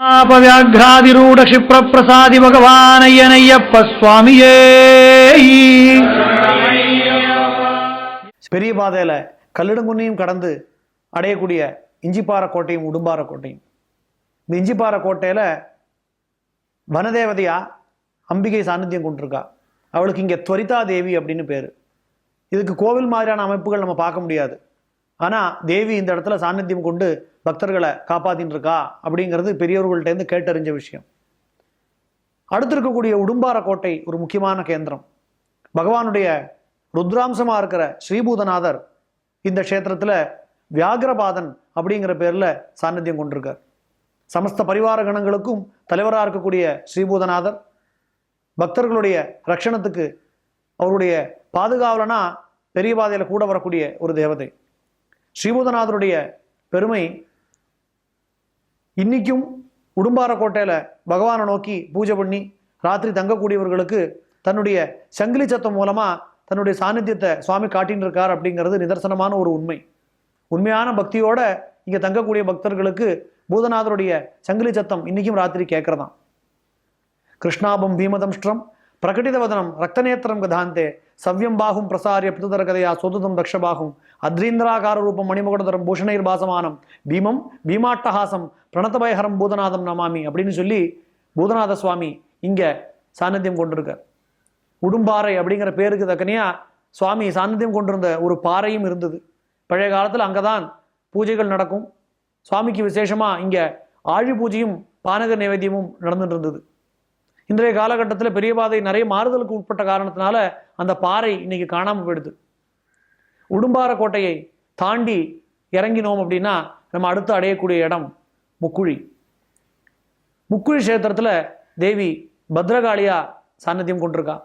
ஆபவியாகிராதிரூட க்ஷிப்ரப்பிரசாதி பகவானையனையப்ப சுவாமியே. பெரிய பாதையில் கல்லிடங்குன்னையும் கடந்து அடையக்கூடிய இஞ்சிப்பாறை கோட்டையும் உடும்பார கோட்டையும். இந்த இஞ்சிப்பாறை கோட்டையில் வனதேவதையா அம்பிகை சாநித்தியம் கொண்டிருக்கா. அவளுக்கு இங்கே துவரிதா தேவி அப்படின்னு பேர். இதுக்கு கோவில் மாதிரியான அமைப்புகள் நம்ம பார்க்க முடியாது. ஆனால் தேவி இந்த இடத்துல சாநித்தியம் கொண்டு பக்தர்களை காப்பாத்தின்னு இருக்கா அப்படிங்கிறது பெரியவர்கள்ட்டேருந்து கேட்டறிஞ்ச விஷயம். அடுத்து இருக்கக்கூடிய உடும்பார கோட்டை ஒரு முக்கியமான கேந்திரம். பகவானுடைய ருத்ராம்சமாக இருக்கிற ஸ்ரீபூதநாதர் இந்த க்ஷேத்திரத்தில் வியாகரபாதன் அப்படிங்கிற பேரில் சாநித்தியம் கொண்டிருக்கார். சமஸ்த பரிவார கணங்களுக்கும் தலைவராக இருக்கக்கூடிய ஸ்ரீபூதநாதர் பக்தர்களுடைய ரட்சணத்துக்கு அவருடைய பாதுகாவலனா பெரிய பாதையில் கூட வரக்கூடிய ஒரு தேவதை. ஸ்ரீபூதநாதருடைய பெருமை இன்னைக்கும் உடும்பாரக்கோட்டையில் பகவானை நோக்கி பூஜை பண்ணி ராத்திரி தங்கக்கூடியவர்களுக்கு தன்னுடைய சங்கிலி சத்தம் மூலமா தன்னுடைய சாநித்தியத்தை சுவாமி காட்டின்னு இருக்கார் அப்படிங்கிறது நிதர்சனமான ஒரு உண்மை. உண்மையான பக்தியோட இங்கே தங்கக்கூடிய பக்தர்களுக்கு பூதநாதருடைய சங்கிலி சத்தம் இன்னைக்கும் ராத்திரி கேட்கறதாம். கிருஷ்ணாபம் பீமதம்ஷ்டம் பிரகடிதவதனம் ரத்தநேத்திரம் கதாந்தே சவ்யம்பாகும் பிரசாரிய பிதுதர கதையா சொதுதம் தக்ஷபாகும் அத்ரீந்திராகார ரூபம் மணிமகுடதரம் பூஷணைர் பாசமானம். பீமம் பீமாட்டஹாசம் பிரணதபயஹரம் பூதநாதம் நமாமி அப்படின்னு சொல்லி பூதநாத சுவாமி இங்கே சாநித்தியம் கொண்டிருக்கார். உடும்பாறை அப்படிங்கிற பேருக்கு தக்கனியா சுவாமி சாநித்தியம் கொண்டிருந்த ஒரு பாறையும் இருந்தது. பழைய காலத்தில் அங்கே தான் பூஜைகள் நடக்கும். சுவாமிக்கு விசேஷமாக இங்கே ஆழி பூஜையும் பானக நைவேத்தியமும் நடந்துட்டு இருந்தது. இன்றைய காலகட்டத்தில் பெரிய பாதை நிறைய மாறுதலுக்கு உட்பட்ட காரணத்தினால அந்த பாறை இன்னைக்கு காணாமல் போயிடுது. உடும்பார கோட்டையை தாண்டி இறங்கினோம் அப்படின்னா நம்ம அடுத்து அடையக்கூடிய இடம் முக்குழி. முக்குழி கஷேத்திரத்தில் தேவி பத்ரகாளியா சாநித்தியம் கொண்டிருக்கா.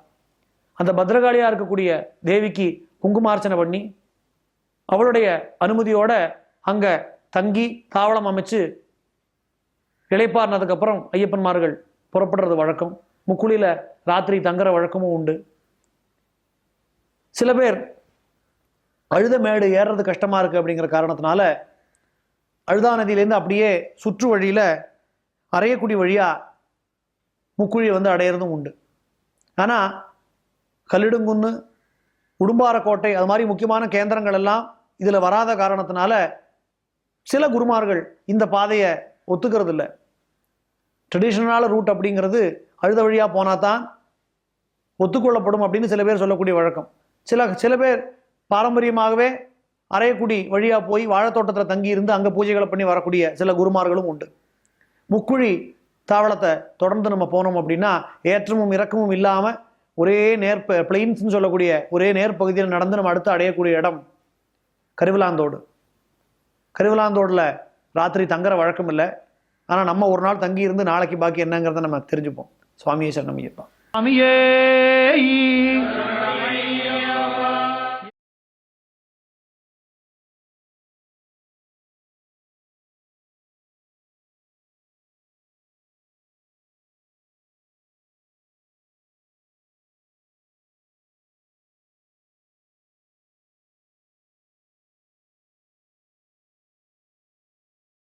அந்த பத்ரகாளியா இருக்கக்கூடிய தேவிக்கு குங்குமார்ச்சனை பண்ணி அவளுடைய அனுமதியோட அங்க தங்கி தாவளம் அமைச்சு இழைப்பார்னதுக்கப்புறம் ஐயப்பன்மார்கள் புறப்படுறது வழக்கம். முக்குழியில் ராத்திரி தங்குற வழக்கமும் உண்டு. சில பேர் அழுத மேடு ஏறுறது கஷ்டமாக இருக்குது அப்படிங்கிற காரணத்தினால அழுதா நதியிலேருந்து அப்படியே சுற்று வழியில் அரையக்குடி வழியாக முக்குழியை வந்து அடையிறதும் உண்டு. ஆனால் கல்லிடுங்குன்னு உடும்பாரக்கோட்டை அது மாதிரி முக்கியமான கேந்திரங்கள் எல்லாம் இதில் வராத காரணத்தினால சில குருமார்கள் இந்த பாதையை ஒத்துக்கிறது இல்லை ட்ரெடிஷ்னலான ரூட் அப்படிங்கிறது அழுத வழியாக போனால் தான் ஒத்துக்கொள்ளப்படும் அப்படின்னு சில பேர் சொல்லக்கூடிய வழக்கம். சில சில பேர் பாரம்பரியமாகவே அரையக்குடி வழியாக போய் வாழைத்தோட்டத்தில் தங்கி இருந்து அங்கே பூஜைகளை பண்ணி வரக்கூடிய சில குருமார்களும் உண்டு. முக்குழி தாவளத்தை தொடர்ந்து நம்ம போனோம் அப்படின்னா ஏற்றமும் இறக்கமும் இல்லாமல் ஒரே நேர் பிளெயின்ஸ்னு சொல்லக்கூடிய ஒரே நேர் பகுதியில் நடந்து நம்ம அடுத்து அடையக்கூடிய இடம் கருவிலாந்தோடு. கருவிலாந்தோடில் ராத்திரி தங்குற வழக்கம் இல்லை. ஆனால் நம்ம ஒரு நாள் தங்கி இருந்து நாளைக்கு பாக்கி என்னங்கிறத நம்ம தெரிஞ்சுப்போம். சுவாமியே சரணம் ஐயப்பா. சுவாமியே